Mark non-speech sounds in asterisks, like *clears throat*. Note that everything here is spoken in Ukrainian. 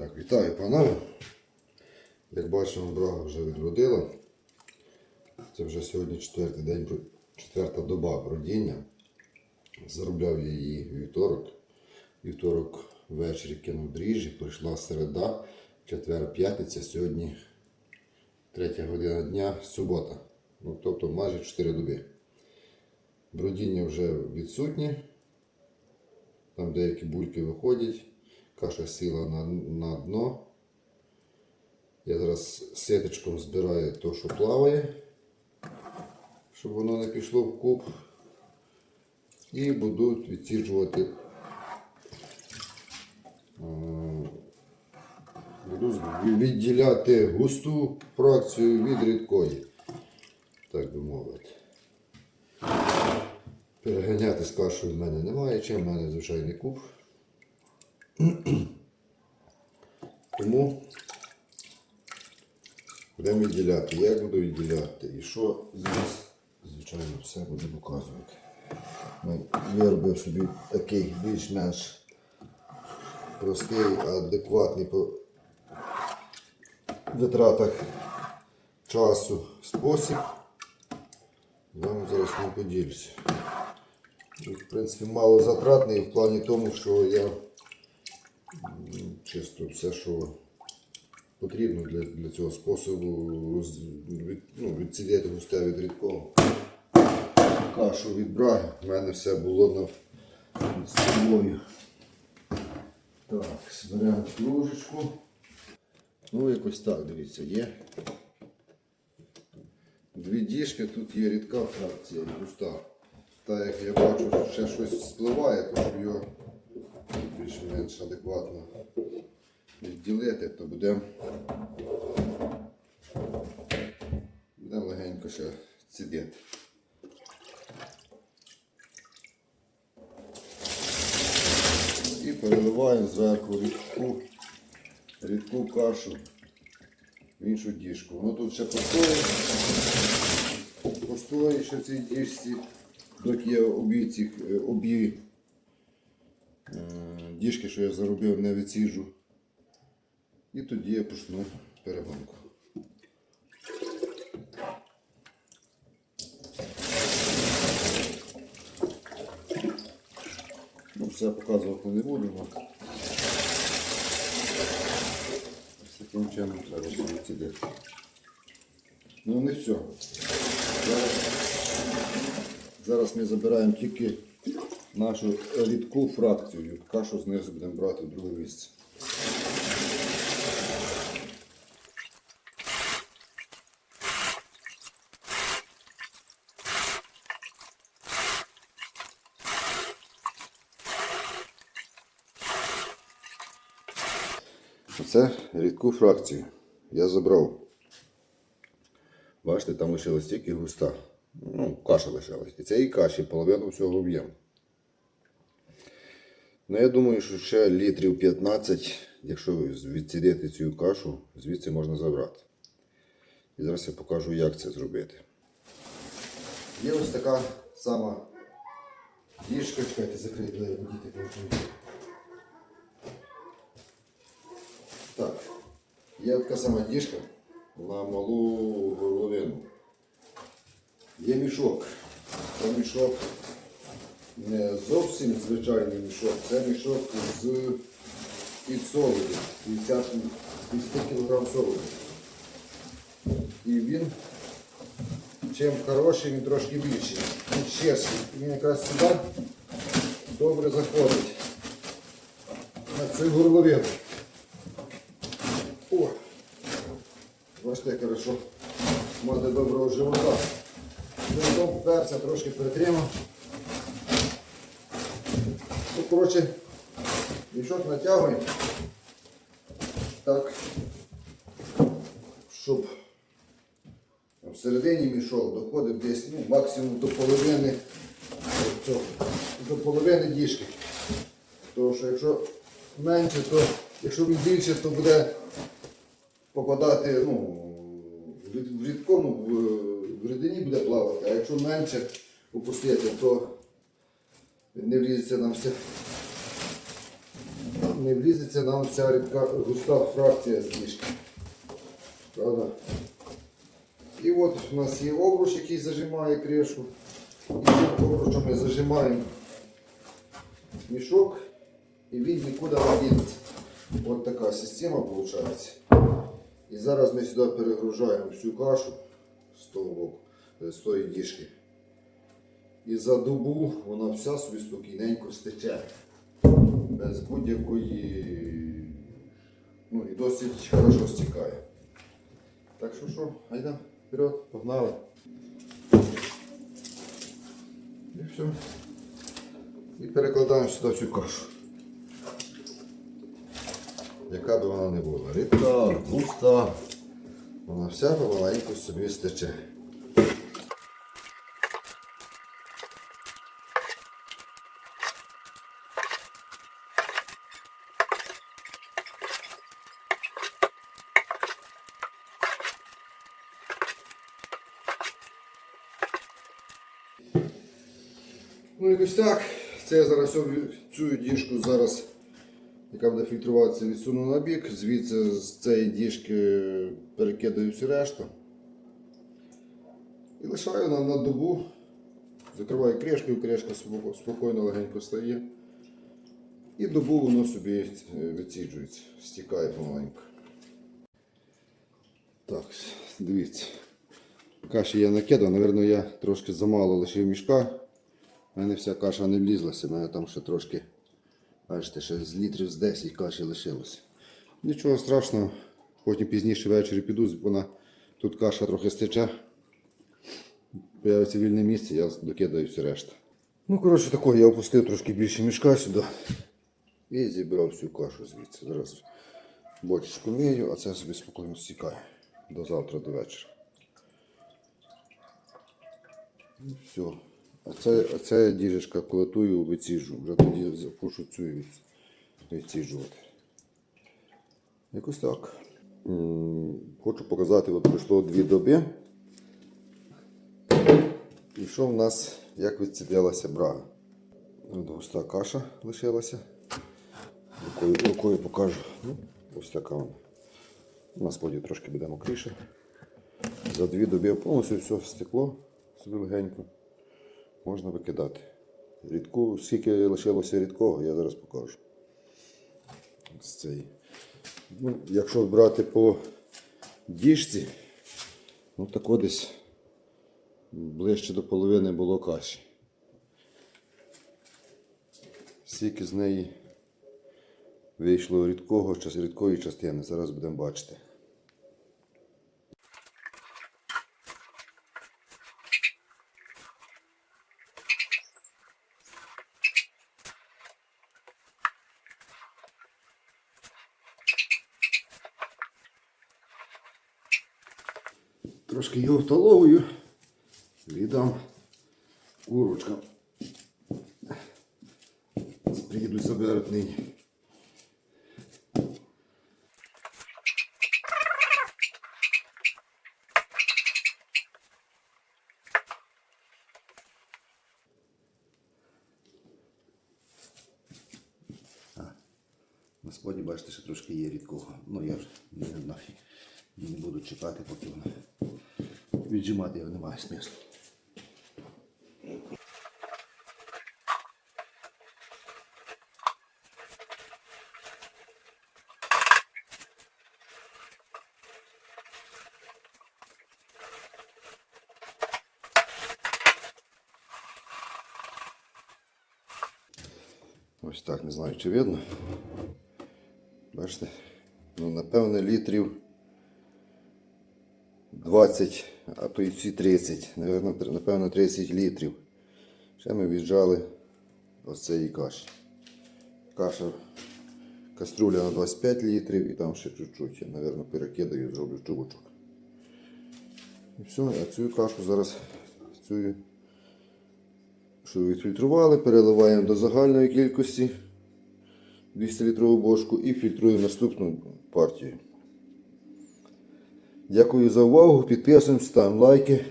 Так, вітаю панове. Як бачимо, брага вже відродила. Це вже сьогодні четвертий день, четверта доба бродіння. Заробляв я її вівторок. Вівторок ввечері кинув дріжджі, прийшла середа, четвер, п'ятниця, сьогодні третя година дня, субота. Ну, тобто майже 4 доби. Бродіння вже відсутнє. Там деякі бульки виходять, каша сіла на, на дно. Я зараз ситочком збираю те, що плаває, щоб воно не пішло в куб. І буду відсіджувати. е, Буду відділяти густу фракцію від рідкої, так би мовити. Переганяти з кашею в мене немає, чим в мене звичайний куб. *clears throat* Тому будемо відділяти. Як буду відділяти і що зараз, звичайно, все буду показувати. Ну, Виробив собі такий більш-менш простий, адекватний по витратах часу спосіб. Я вам зараз не поділюся. В принципі, мало затратний в плані тому, що я чисто все, що потрібно для, для цього способу роз, від, ну, відсідяти густе від рідкого. Кашу від. У мене все було над собою. Так, зберемо кружечку. Ну, якось так, дивіться, є. Дві діжки, тут є рідка фракція густа. Та як я бачу, що ще щось спливає, то щоб його більш-менш адекватно відділити, то будемо будемо легенько ще цідити. І переливаємо зверху рідку, рідку кашу в іншу діжку. Воно тут ще постоїть, постоїть ще в цій діжці, доки я обі цих е, обі е, діжки, що я заробив, не відсіжу. І тоді я почну перегонку. Ну, все показувати не будемо. Ось таким чином треба собі відсідити. Ну не все. Зараз, зараз ми забираємо тільки нашу рідку фракцію. Кашу знизу будемо брати в друге місце. Оце рідку фракцію. Я забрав. Бачите, там лишилась тільки густа. Ну, каша лишилась. І цієї каші половину всього об'єму. Ну, я думаю, що ще літрів 15, якщо відсідити цю кашу, звідси можна забрати. І зараз я покажу, як це зробити. Є ось така сама діжка, чекайте, закрити діти почують. Так, є така сама діжка на малу горловину. Є мішок. Це мішок не зовсім звичайний мішок, це мішок з під солоду, 50, 50 кг солоду. І він чим хороший, він трошки більший. Він ширший. Він якраз сюди добре заходить. На цю горловину. О! Бачите, як хорошо. Мати доброго живота. Животом перця трошки перетримав. Ну, коротше, мішок натягуємо. Так, щоб всередині мішок доходив десь ну, максимум до половини цього, до половини діжки. Тому що якщо менше, то якщо він більше, то буде попадати ну, в рід- в рідкому, в, рідині буде плавати, а якщо менше опустити, то не влізеться нам все не влізеться нам ця рідка густа фракція з діжки. Правда? І от у нас є обруч, який зажимає кришу. І цим обручем ми зажимаємо мішок і він нікуди не дінеться. От така система виходить. І зараз ми сюди перегружаємо всю кашу з того боку, е, з тої діжки. І за добу вона вся собі спокійненько стече. Без будь-якої. Ну і досить хорошо стікає. Так що що, айда, вперед, погнали. І все. І перекладаємо сюди всю кашу. Яка б вона не була. Рідка, густа. Вона вся помаленьку собі стече. Ну якось так. Це я зараз цю- діжку зараз, яка буде фільтруватися, відсуну на бік. Звідси з цієї діжки перекидаю всю решту. І лишаю нам на добу. Закриваю кришкою, кришка спокійно легенько стає. І добу воно собі е, відсіджується, стікає помаленьку. Так, дивіться. Каші я накидав, напевно, я трошки замало лишив мішка. У мене вся каша не влізлася, у мене там ще трошки, бачите, ще з літрів з 10 каші лишилося. Нічого страшного, потім пізніше ввечері піду, вона тут каша трохи стече. Появиться вільне місце, я докидаю всю решту. Ну, коротше, тако, я опустив трошки більше мішка сюди і зібрав всю кашу звідси. Зараз бочечку мию, а це собі спокійно стікає до завтра, до вечора. І все. А це, а діжечка колотую, виціжу. Вже тоді запушу цю відціжувати. Якось так. Хочу показати, от пройшло дві доби. І що в нас, як відцідилася брага. Густа каша лишилася. Рукою, рукою покажу. Ну, ось така вона. У нас потім трошки буде мокріше. За дві доби повністю все стекло собі легенько. Можна викидати. Рідку, скільки лишилося рідкого, я зараз покажу. З цієї. Ну, якщо брати по діжці, ну так от десь ближче до половини було каші. Скільки з неї вийшло рідкого, рідкої частини, зараз будемо бачити. Трошки його в столовую віддам курочкам. Приїдуть заберуть нині. На споді, бачите, ще трошки є рідкого. Ну я ж не нафіг. Не буду чіпати, поки воно. Віджимати його немає смислу. Ось так, не знаю, чи видно. Бачите? Ну, напевно, літрів 20, а то й всі 30. Напевно, 30 літрів. Ще ми віджали ось цієї каші. Каша каструля на 25 літрів і там ще чуть-чуть. Я, напевно, перекидаю, зроблю чубочок. І все, а цю кашу зараз цю, що відфільтрували, переливаємо до загальної кількості 200 літрову бошку і фільтруємо наступну партію. Дякую за увагу. Підписуємося, ставимо лайки.